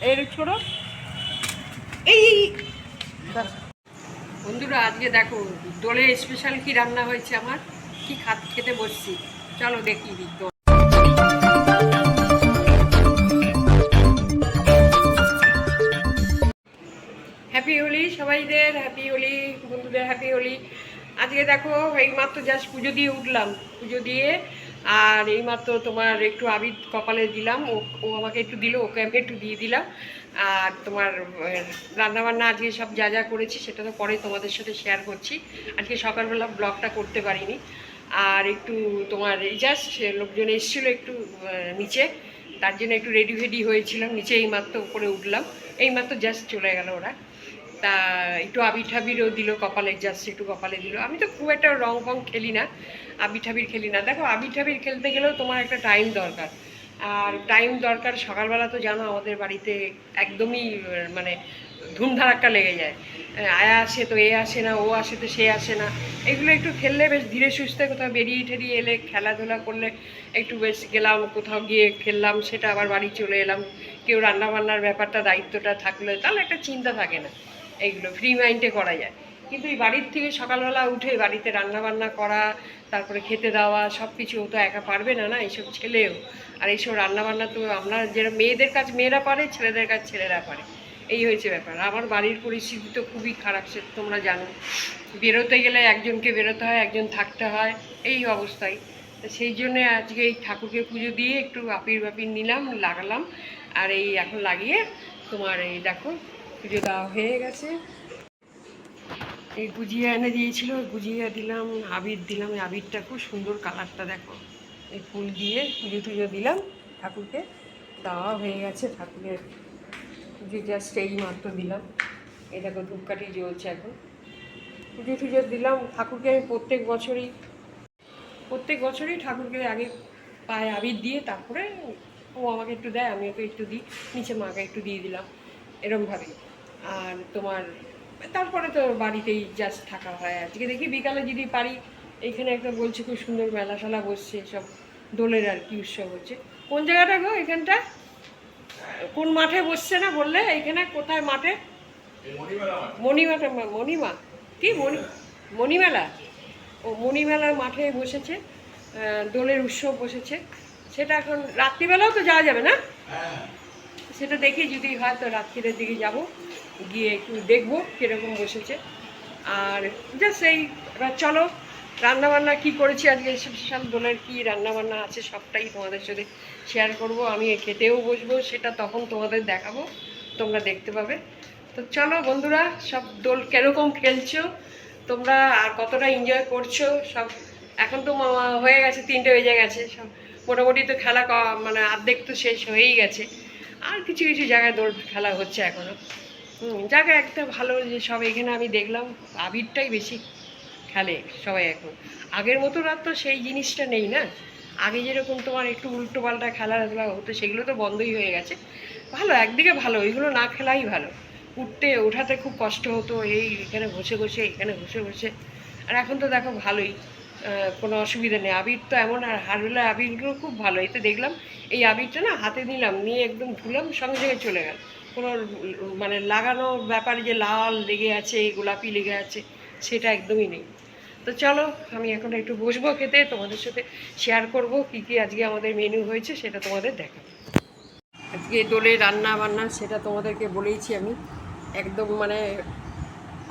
এই এই, এই। বন্ধুরা আজকে দেখো দোলে স্পেশাল কি রান্না হয়েছে আমার? কি খাত খেতে বসছি। চলো দেখি হ্যাপি হোলি সবাইদের হ্যাপি হোলি বন্ধুদের হ্যাপি হোলি আজকে দেখো এইমাত্র জাস্ট পুজো দিয়ে উঠলাম। পুজো দিয়ে আর এইমাত্র তোমার একটু আবির কপালে দিলাম, ও ও আমাকে একটু দিল, ওকে আমি একটু দিয়ে দিলাম। আর তোমার রান্নাবান্না আজকে সব যা যা করেছি সেটা তো পরে তোমাদের সাথে শেয়ার করছি। আজকে সকালবেলা ব্লগটা করতে পারিনি। আর একটু তোমার এই জাস্ট লোকজন এসেছিল একটু নিচে। তার জন্য একটু রেডি ফেডি হয়েছিলাম, নিচে এইমাত্র উপরে উঠলাম। এইমাত্র জাস্ট চলে গেল ওরা। তা একটু আবির ঠাবিরও দিল কপালে জাস্ট একটু কপালে দিল। আমি তো খুব একটা রং ফং খেলি না আবির ঠাবির খেলি না। দেখো আবির ঠাবির খেলতে গেলেও তোমার একটা টাইম দরকার। আর টাইম দরকার সকালবেলা তো জানো, আমাদের বাড়িতে একদমই মানে ধুমধারাক্কা লেগে যায়। আয়া আসে তো এ আসে না, ও আসে তো সে আসে না। এগুলো একটু খেললে বেশ ধীরে সুস্থে কোথাও বেরিয়ে ঠেরিয়ে এলে, খেলাধুলা করলে একটু বেশ গেলাম, কোথাও গিয়ে খেললাম, সেটা আবার বাড়ি চলে এলাম। কেউ রান্না বান্নার ব্যাপারটা, দায়িত্বটা থাকলে, তাহলে একটা চিন্তা থাকে না। এইগুলো ফ্রি মাইন্ডে করা যায়। কিন্তু এই বাড়ির থেকে সকালবেলা উঠে বাড়িতে রান্না বান্না করা, তারপরে খেতে দেওয়া সব কিছু ও তো একা পারবে না না? এইসব ছেলেও। আর এইসব রান্না বান্না তো আমরা যেটা মেয়েদের কাজ মেয়েরা পারে, ছেলেদের কাজ ছেলেরা পারে। এই হয়েছে ব্যাপার। আমার বাড়ির পরিস্থিতি তো খুবই খারাপ, সে তোমরা জানো। বেরোতে গেলে একজনকে বেরোতে হয়, একজন থাকতে হয়, এই অবস্থায় সেই জন্যে আজকে এই ঠাকুরকে পুজো দিয়ে একটু আপির বাপির নিলাম, লাগালাম। আর এই এখন লাগিয়ে তোমার এই দেখো পুজো দেওয়া হয়ে গেছে। এই গুজিয়া এনে দিয়েছিল, গুজিয়া দিলাম, আবির দিলাম, এই আবিরটা খুব সুন্দর কালারটা দেখো। এই ফুল দিয়ে পুজো টুজো দিলাম ঠাকুরকে, দেওয়া হয়ে গেছে ঠাকুরের পুজো জাস্ট এই মাত্র দিলাম। এই দেখো ধূপকাঠি জ্বলছে এখন। পুজো টুজো দিলাম ঠাকুরকে, আমি প্রত্যেক বছরই প্রত্যেক বছরই ঠাকুরকে আগে পায়ে আবির দিয়ে তারপরে ও আমাকে একটু দেয়, আমি ওকে একটু দিই, নিচে মাকে একটু দিয়ে দিলাম, এরমভাবেই। আর তোমার তারপরে তো বাড়িতেই জাস্ট থাকা হয় আজকে। দেখি বিকালে যদি পারি এইখানে একটা বলছে খুব সুন্দর মেলা সালা বসছে সব দোলের আর কি উৎসব হচ্ছে। কোন জায়গাটা গো এখানটা? কোন মাঠে বসছে না বললে? এইখানে কোথায় মাঠে? মণিমাটা মণিমা? কি মণি মণিমেলা? ও মণিমেলার মাঠে বসেছে দোলের উৎসব বসেছে। সেটা এখন রাত্রিবেলাও তো যাওয়া যাবে না? সেটা দেখি যদি হয় তো রাত্রিরের দিকে যাব, গিয়ে একটু দেখব কীরকম বসেছে। আর জাস্ট এই চলো, রান্নাবান্না কি করেছি আজকে স্পেশাল দোলের কী রান্নাবান্না আছে সবটাই তোমাদের সাথে শেয়ার করব। আমি খেতেও বসবো, সেটা তখন তোমাদের দেখাবো, তোমরা দেখতে পাবে। তো চলো বন্ধুরা, সব দোল কীরকম খেলছো, তোমরা আর কতটা এনজয় করছ, সব এখন তো হয়ে গেছে, তিনটে বেজে গেছে, সব মোটামুটি তো খেলা মানে অর্ধেক তো শেষ হয়েই গেছে। আর কিছু কিছু জায়গায় দৌড় খেলা হচ্ছে এখনও হুম জায়গা একটা ভালো যে সব এখানে আমি দেখলাম, আবিরটাই বেশি খেলে সবাই এখন। আগের মতো আর তো সেই জিনিসটা নেই না। আগে যেরকম তোমার একটু উল্টো পাল্টা খেলাধুলা হতো, সেগুলো তো বন্ধই হয়ে গেছে। ভালো, একদিকে ভালো, এগুলো না খেলাই ভালো। উঠতে, ওঠাতে খুব কষ্ট হতো, এই এখানে বসে বসে এখানে বসে বসে আর এখন তো দেখো ভালোই। কোনো অসুবিধা নেই। আবির তো এমন, আর হারবেলা আবিরগুলো খুব ভালো। এই তো দেখলাম, এই আবিরটা না হাতে নিলাম, নিয়ে একদম ধুলাম, সঙ্গে সঙ্গে চলে গেল। কোনো মানে লাগানো ব্যাপারে যে লাল লেগে আছে, গোলাপি লেগে আছে, সেটা একদমই নেই। তো চলো, আমি এখন একটু বসবো খেতে, তোমাদের সাথে শেয়ার করব কি কি আজকে আমাদের মেনু হয়েছে, সেটা তোমাদের দেখাবো। আজকে দোলে রান্না বান্না, সেটা তোমাদেরকে বলেইছি আমি। একদম মানে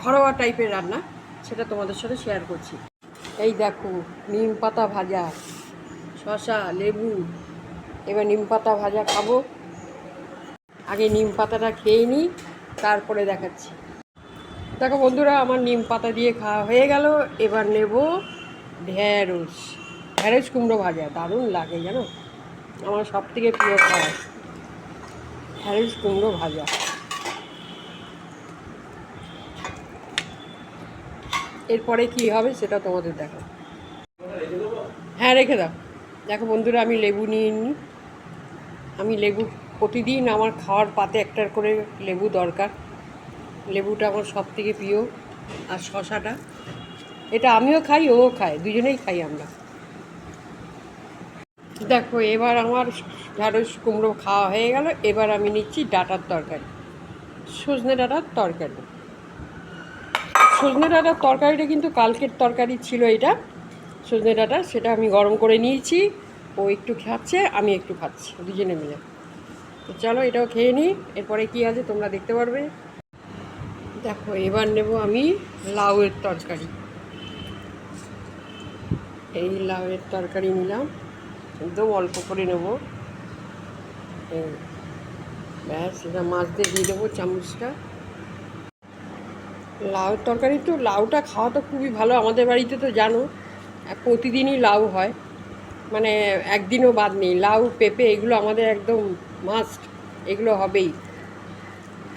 ঘরোয়া টাইপের রান্না, সেটা তোমাদের সাথে শেয়ার করছি। এই দেখো, নিম পাতা ভাজা শশা লেবু। এবার নিম পাতা ভাজা খাব। আগে নিম পাতাটা খেয়ে নিই তারপরে দেখাচ্ছি। দেখো বন্ধুরা, আমার নিম পাতা দিয়ে খাওয়া হয়ে গেল। এবার নেব ঢ্যাঁড়স ঢ্যাঁড়স কুমড়ো ভাজা, দারুণ লাগে জানো? আমার সব থেকে প্রিয় খাবার। ঢ্যাঁড়স কুমড়ো ভাজা। এরপরে কি হবে সেটা তোমাদের দেখো হ্যাঁ রেখে দাও। দেখো বন্ধুরা, আমি লেবু নিয়ে নিই। আমি লেবু প্রতিদিন আমার খাওয়ার পাতে একটার করে লেবু দরকার। লেবুটা আমার সব থেকে প্রিয় আর শশাটা। এটা আমিও খাই ও খায়। দুজনেই খাই আমরা। দেখো, এবার আমার ঢ্যাঁড়স কুমড়ো খাওয়া হয়ে গেল। এবার আমি নিচ্ছি ডাটার তরকারি। সজনে ডাটার তরকারি। সজনে ডাটার তরকারিটা কিন্তু কালকের তরকারি ছিল এটা। সজনে ডাটা, সেটা আমি গরম করে নিয়েছি। ও একটু খাচ্ছে, আমি একটু খাচ্ছি, দুজনে মিলে। তো চলো এটাও খেয়ে নিই। এরপরে কি আছে তোমরা দেখতে পারবে। দেখো, এবার নেব আমি লাউয়ের তরকারি। এই লাউয়ের তরকারি নিলাম। একদম অল্প করে নেব। ব্যাস এটা মাছ দিয়ে দিয়ে দেবো চামচটা। লাউয়ের তরকারি তো, লাউটা খাওয়া তো খুবই ভালো। আমাদের বাড়িতে তো জানো, প্রতিদিনই লাউ হয়। মানে একদিনও বাদ নেই। লাউ, পেঁপে, এগুলো আমাদের একদম মাস্ট এগুলো হবেই।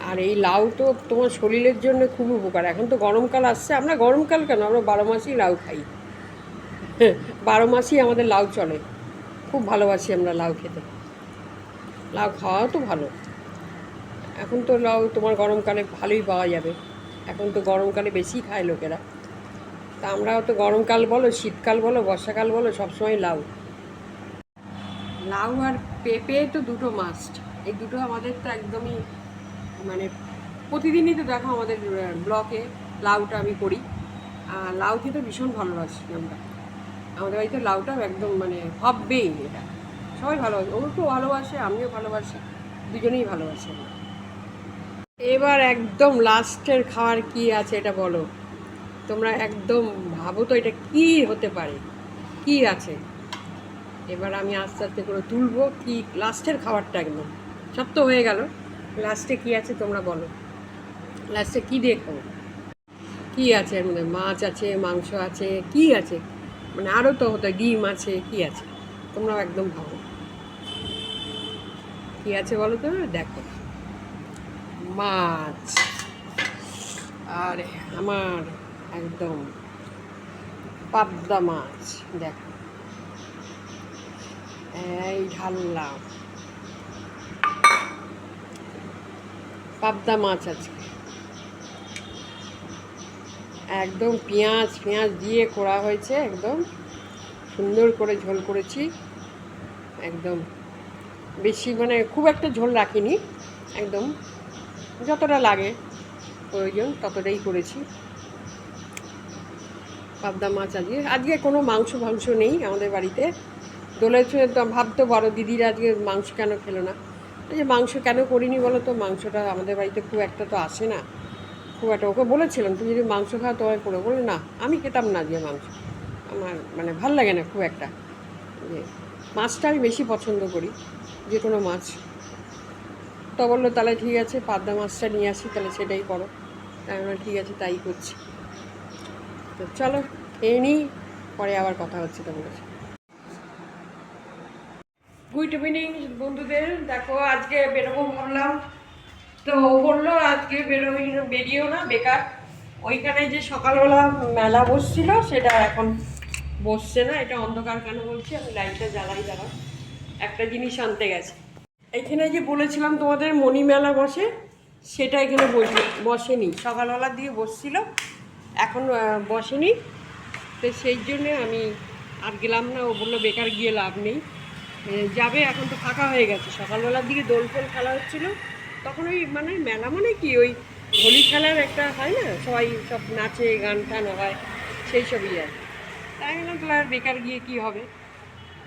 আর এই লাউ তো তোমার শরীরের জন্য খুব উপকার। এখন তো গরমকাল আসছে। আমরা গরমকাল কেন? আমরা বারো মাসই লাউ খাই। বারো মাসই আমাদের লাউ চলে। খুব ভালোবাসি আমরা লাউ খেতে। লাউ খাওয়াও তো ভালো। এখন তো লাউ তোমার গরমকালে ভালোই পাওয়া যাবে। এখন তো গরমকালে বেশি খায় লোকেরা। তা আমরাও তো গরমকাল বলো, শীতকাল বলো, বর্ষাকাল বলো, সবসময় লাউ। লাউ আর পেঁপে তো দুটো মাস্ট এই দুটো আমাদের তো একদমই মানে প্রতিদিনই তো দেখো আমাদের ব্লকে লাউটা আমি করি। আর লাউ খেতে ভীষণ ভালোবাসি আমরা। আমাদের বাড়িতে লাউটাও একদম মানে হবেই এটা। সবাই ভালোবাসে, ওর খুব ভালোবাসে, আমিও ভালোবাসি। দুজনেই ভালোবাসি আমরা। এবার একদম লাস্টের খাবার কি আছে এটা বলো। তোমরা একদম ভাবো তো এটা কি হতে পারে, কি আছে। এবার আমি আস্তে আস্তে করে তুলবো কি লাস্টের খাবারটা একদম। সব তো হয়ে গেল। লাস্টে কি আছে তোমরা বলো। লাস্টে কি দিয়ে খাব? কী আছে এর মধ্যে? মাছ আছে, মাংস আছে, কি আছে? মানে আরও তো হতো ডিম আছে, কি আছে? তোমরাও একদম ভাবো। কি আছে বলো তো? দেখো। মাছ। আর, আমার একদম পাবদা মাছ, দেখো। এই ঢাললাম পাবদা মাছ আছে একদম পেঁয়াজ পেঁয়াজ দিয়ে করা হয়েছে একদম। সুন্দর করে ঝোল করেছি। একদম। বেশি মানে খুব একটা ঝোল রাখিনি। একদম। যতটা লাগে প্রয়োজন ততটাই করেছি। পাবদা মাছ আজকে আজকে কোনো মাংস ফাংস নেই আমাদের বাড়িতে। দোলে ভাবতো পারো দিদির আজকে মাংস কেন খেলো না? যে মাংস কেন করিনি বলো তো, মাংসটা আমাদের বাড়িতে খুব একটা তো আসে না। খুব একটা ওকে বলেছিলাম, তুমি যদি মাংস খাও তোমায় করে বলে, না, আমি খেতাম না যে মাংস। আমার মানে ভালো লাগে না খুব একটা। যে মাছটা আমি বেশি পছন্দ করি, যে কোনো মাছ তো বলল, তাহলে ঠিক আছে, পাবদা মাছটা নিয়ে আসি, তাহলে সেটাই করো। তাই আমরা ঠিক আছে, তাই করছি। তো চলো, খেয়ে নিই, পরে আবার কথা হচ্ছে সাথে। গুড ইভিনিং বন্ধুদের। দেখো, আজকে বেরোবো ভাবলাম তো বলল, আজকে বেরোবি বেরিয়েও না, বেকার। ওইখানে যে সকালবেলা মেলা বসছিল, সেটা এখন বসছে না, এটা অন্ধকার কেন বলছি? আমি লাইটটা জ্বালাই জ্বালা একটা জিনিস আনতে গেছে। এখানে যে বলেছিলাম তোমাদের মণি মেলা বসে, সেটা এখানে বসে বসেনি। সকালবেলার দিকে বসছিল, এখন বসেনি। তো সেই জন্যে আমি আর গেলাম না, ও বলল বেকার গিয়ে লাভ নেই। যাবে, এখন তো ফাঁকা হয়ে গেছে। সকালবেলার দিকে দোল ফোল খেলা হচ্ছিল। তখন ওই মানে মেলা মানে কি, ওই হোলি খেলার একটা হয় না, সবাই সব নাচে, গান টান হয়, সেই সবই আর তাই বললাম তাহলে আর বেকার গিয়ে কি হবে?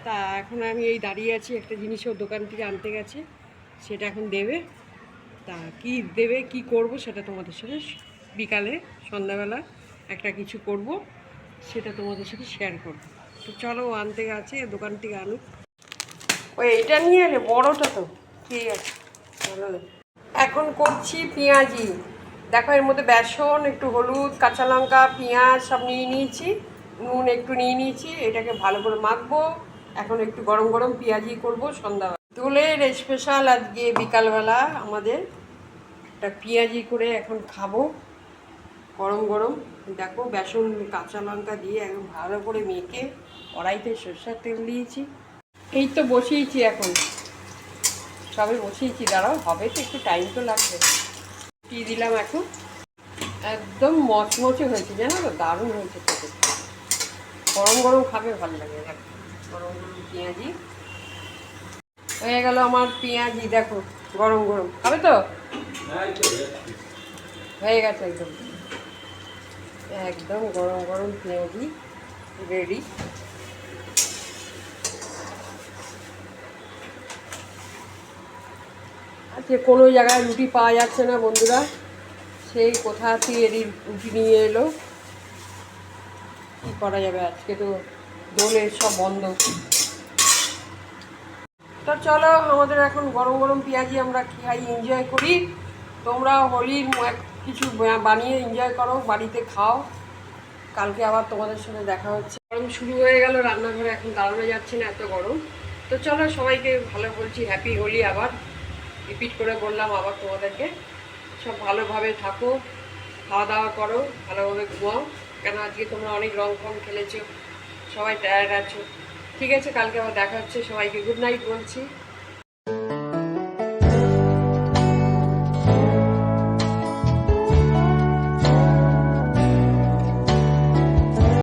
তা এখন আমি এই দাঁড়িয়ে আছি, একটা জিনিস ও দোকান থেকে আনতে গেছে, সেটা এখন দেবে। তা কি দেবে, কি করব সেটা তোমাদের সাথে বিকালে, সন্ধ্যাবেলা একটা কিছু করব, সেটা তোমাদের সাথে শেয়ার করব। তো চলো ও আনতে গেছে, দোকান থেকে আনুক। ওই এটা নিয়ে এলে বড়টা তো, ঠিক আছে এখন করছি পেঁয়াজি। দেখো এর মধ্যে বেসন, একটু হলুদ, কাঁচা লঙ্কা, পেঁয়াজ সব নিয়ে নিয়েছি, নুন একটু নিয়ে নিয়েছি, এটাকে ভালো করে মাখবো। এখন একটু গরম গরম পেঁয়াজি করব সন্ধ্যাবেলা দোলের স্পেশাল আজকে বিকালবেলা আমাদের একটা পেঁয়াজি করে এখন খাব, গরম গরম। দেখো বেসন, কাঁচা লঙ্কা দিয়ে একদম ভালো করে মেখে কড়াইতে সরষের তেল দিয়েছি। এই তো বসিয়েছি এখন। সবে বসিয়েছি, দাঁড়াও, হবে তো একটু টাইম তো লাগবে। কি দিলাম এখন? একদম মচমচে হয়েছে, জানো তো? দারুণ হয়েছে গরম গরম খাবে ভালো লাগে, দেখো। গরম গরম পেঁয়াজি। হয়ে গেল আমার পেঁয়াজি, দেখো, গরম গরম। খাবে তো? হয়ে গেছে একদম। একদম গরম গরম পেঁয়াজি রেডি আজকে কোনো জায়গায় রুটি পাওয়া যাচ্ছে না বন্ধুরা। সেই কোথা থেকে রুটি নিয়ে এলো? কী করা যাবে আজকে তো? দোলের সব বন্ধ। তো চলো, আমাদের এখন গরম গরম পেঁয়াজি আমরা খাই এনজয় করি। তোমরা হোলির কিছু বানিয়ে এনজয় করো, বাড়িতে খাও। কালকে আবার তোমাদের সঙ্গে দেখা হচ্ছে। গরম শুরু হয়ে গেল, রান্নাঘরে এখন দাঁড়ানো যাচ্ছে না এত গরম। তো চলো, সবাইকে ভালো বলছি হ্যাপি হোলি আবার। রিপিট করে বললাম আবার তোমাদেরকে। সব ভালোভাবে থাকো, খাওয়া দাওয়া করো, ভালোভাবে ঘুমাও। কেন আজকে তোমরা অনেক রং ফং খেলেছো? সবাই টায়ার্ড আছো। ঠিক আছে কালকে আবার দেখা হচ্ছে। সবাইকে গুড নাইট বলছি।